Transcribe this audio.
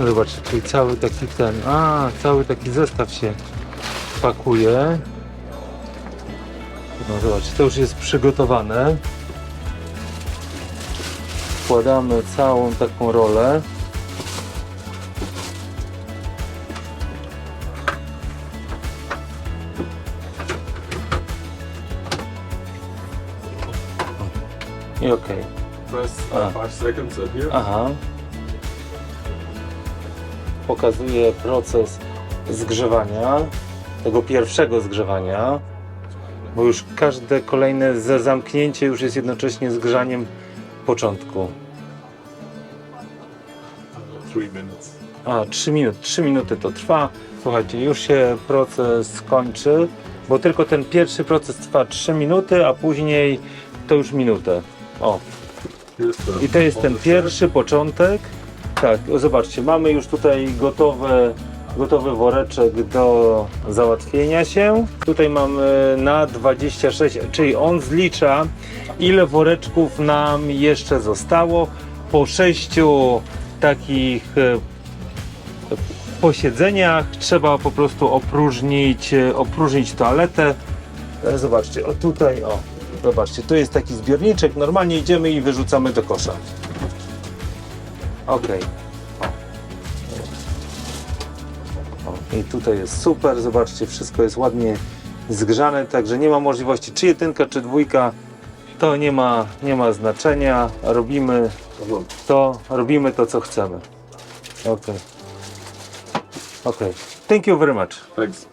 No Zobacz, czyli cały taki ten, a cały taki zestaw się pakuje. No zobacz, to już jest przygotowane. Wkładamy całą taką rolę. I okej. Press Ah. uh, five seconds up here. Aha. Pokazuje proces zgrzewania, tego pierwszego zgrzewania, bo już każde kolejne za- zamknięcie już jest jednocześnie zgrzaniem początku. A, 3 minuty, 3 minuty to trwa. Słuchajcie, już się proces kończy, bo tylko ten pierwszy proces trwa 3 minuty, a później to już minutę. O, I to jest ten pierwszy początek. Tak, zobaczcie, mamy już tutaj gotowe, gotowy woreczek do załatwienia się. Tutaj mamy na 26, czyli on zlicza ile woreczków nam jeszcze zostało. Po sześciu takich e, posiedzeniach trzeba po prostu opróżnić, e, opróżnić toaletę. E, Zobaczcie, o tutaj, o, zobaczcie, tu jest taki zbiorniczek, normalnie idziemy i wyrzucamy do kosza. Ok. O. O, I tutaj jest super, zobaczcie, wszystko jest ładnie zgrzane, także nie ma możliwości, czy jedynka, czy dwójka, to nie ma, nie ma znaczenia, robimy to, robimy to, co chcemy. Ok. Ok. Thank you very much. Thanks.